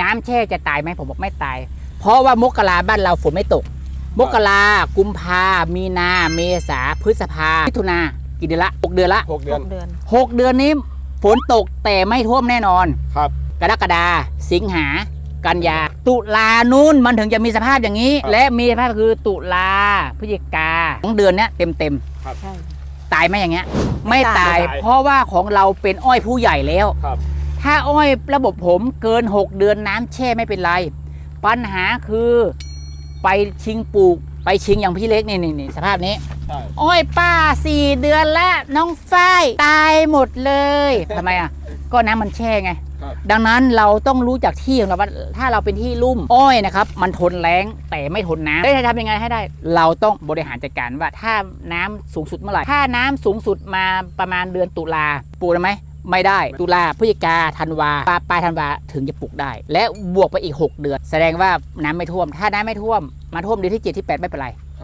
น้ำแช่จะตายไหมผมบอกไม่ตาย เพราะว่ามกราบ้านเราฝนไม่ตก มกรากุมภามีนาเมษาพฤษภามิถุนากี่เดือนละหกเดือนละหกเดืหอนกเดือนหกเดือนนี้ฝนตกแต่ไม่ท่วมแน่นอนครับ กรกฎาสิงหากันยา ตุลานู่นมันถึงจะมีสภาพอย่างนี้ครับและมีสภาพคือตุลาพฤศจิกาสองเดือนเนี้ยเต็มเต็มใช่ๆตายไหมอย่างเงี้ย ไม่ไม่ตาตายยเพราะว่าของเราเป็นอ้อยผู้ใหญ่แล้วครับ ถ้าอ้อยระบบผมเกิน 6 เดือนน้ำแช่ไม่เป็นไร ปัญหาคือไปชิงปลูกไปชิงอย่างพี่เล็กนี่นี่นี่สภาพนี้ใช่อ้อยป้าสี่เดือนละน้องฝ้ายตายหมดเลยทำไมอะ ก็น้ำมันแช่ไงครับดังนั้นเราต้องรู้จากที่ของเราว่าถ้าเราเป็นที่ลุ่มอ้อยนะครับ มันทนแรงแต่ไม่ทนน้ำได้วจะทำยังไงให้ได้ เราต้องบริหารจัดการว่าถ้าน้ำสูงสุดเมื่อไหร่ถ้าน้ำสูงสุดมาประมาณเดือนตุลาปลูกได้ไหม ไม่ได้ตุลาพฤศจิกาธันวาปลายปลายธันวาถึงจะปลูกได้ และบวกไปอีก 6 เดือน แสดงว่าน้ำไม่ท่วม ถ้าน้ำไม่ท่วมมาท่วมเดือนที่7ที่ 8 ไม่เป็นไร